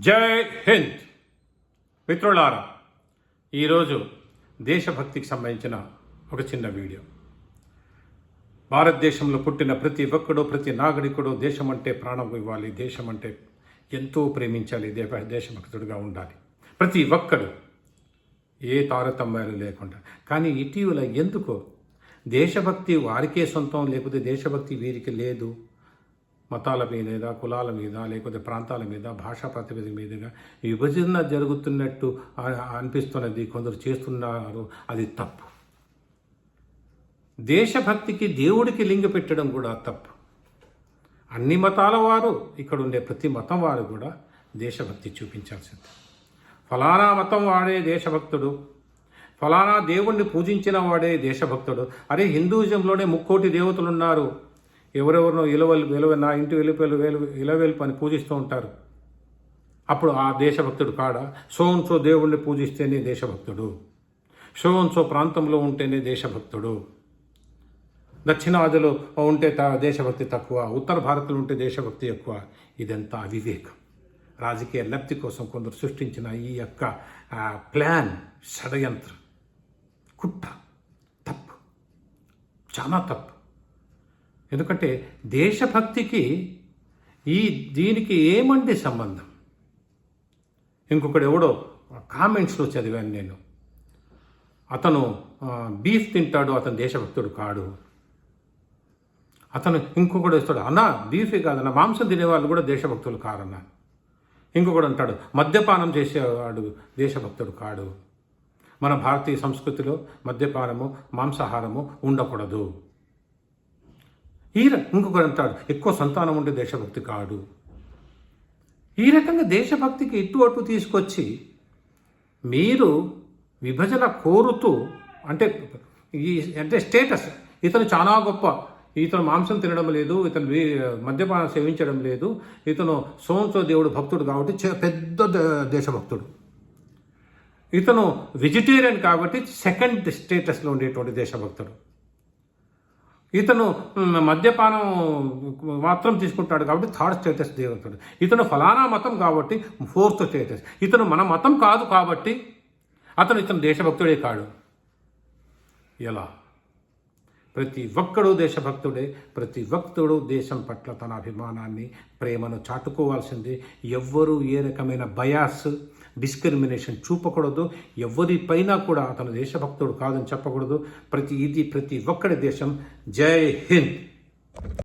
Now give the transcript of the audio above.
జై హింద్. మిత్రులారా ఈరోజు దేశభక్తికి సంబంధించిన ఒక చిన్న వీడియో. భారతదేశంలో పుట్టిన ప్రతి ఒక్కడు ప్రతి నాగరికుడు దేశం అంటే ప్రాణం ఇవ్వాలి దేశం అంటే ఎంతో ప్రేమించాలి దేశ దేశభక్తుడిగా ఉండాలి. ప్రతి ఒక్కడు ఏ తారతమ్యాలు లేకుండా. కానీ ఇటీవల ఎందుకో దేశభక్తి వారికే సొంతం లేకపోతే దేశభక్తి వీరికి లేదు. మతాల మీద కులాల మీద లేకపోతే ప్రాంతాల మీద భాషా ప్రాతిపదిక మీదుగా విభజన జరుగుతున్నట్టు అనిపిస్తున్నది కొందరు చేస్తున్నారు అది తప్పు. దేశభక్తికి దేవుడికి లింగ పెట్టడం కూడా తప్పు. అన్ని మతాల వారు ఇక్కడ ఉండే ప్రతి మతం వారు కూడా దేశభక్తి చూపించాల్సింది. ఫలానా మతం వాడే దేశభక్తుడు ఫలానా దేవుణ్ణి పూజించిన వాడే దేశభక్తుడు. అరే హిందూయిజంలోనే ముక్కోటి దేవతలు ఉన్నారు ఎవరెవరినో ఇలవలు విలువ నా ఇంటి వెలుపలు వేలు ఇలవేలు అని పూజిస్తూ ఉంటారు. అప్పుడు ఆ దేశభక్తుడు కాడ? సోంచో దేవుణ్ణి పూజిస్తేనే దేశభక్తుడు. సోంచో ప్రాంతంలో ఉంటేనే దేశభక్తుడు. దక్షిణాదిలో ఉంటే దేశభక్తి తక్కువ ఉత్తర భారత్లో ఉంటే దేశభక్తి ఎక్కువ. ఇదంతా అవివేకం. రాజకీయ లబ్ధి కోసం కొందరు సృష్టించిన ఈ యొక్క ప్లాన్ షడయంత్రం. కుట్ర. తప్పు. చాలా తప్పు. ఎందుకంటే దేశభక్తికి ఈ దీనికి ఏమండి సంబంధం? ఇంకొకడు ఎవడో కామెంట్స్లో చదివాను నేను. అతను బీఫ్ తింటాడు అతను దేశభక్తుడు కాడు. అతను ఇంకొకడు ఇస్తాడు అన్నా బీఫే కాదన్న మాంసం తినేవాళ్ళు కూడా దేశభక్తులు కారన్న. ఇంకొకడు అంటాడు మద్యపానం చేసేవాడు దేశభక్తుడు కాడు. మన భారతీయ సంస్కృతిలో మద్యపానము మాంసాహారము ఉండకూడదు. ఈ ఇంకొకరు అంటాడు ఎక్కువ సంతానం ఉండే దేశభక్తి కాడు. ఈ రకంగా దేశభక్తికి ఇటు అటు తీసుకొచ్చి మీరు విభజన కోరుతూ అంటే ఈ అంటే స్టేటస్ ఇతను చాలా గొప్ప ఇతను మాంసం తినడం లేదు ఇతను మద్యపానం సేవించడం లేదు ఇతను సోంసో దేవుడు భక్తుడు కాబట్టి పెద్ద దే- దేశభక్తుడు. ఇతను వెజిటేరియన్ కాబట్టి సెకండ్ స్టేటస్లో ఉండేటువంటి దేశభక్తుడు. ఇతను మద్యపానం మాత్రం తీసుకుంటాడు కాబట్టి థర్డ్ స్టేటస్ దేవతడు ఇతను ఫలానా మతం కాబట్టి ఫోర్త్ స్టేటస్. ఇతను మన మతం కాదు కాబట్టి అతను ఇతను దేశభక్తుడే కాడు. ఎలా? ప్రతి ఒక్కడు దేశభక్తుడే ప్రతి ఒక్కడు దేశం పట్ల తన అభిమానాన్ని ప్రేమను చాటుకోవాల్సిందే. ఎవ్వరూ ఏ రకమైన బయాస్ డిస్క్రిమినేషన్ చూపకూడదు. ఎవరిపైన కూడా అతను దేశభక్తుడు కాదని చెప్పకూడదు. ప్రతి ఇది ప్రతి ఒక్కడి దేశం. జై హింద్.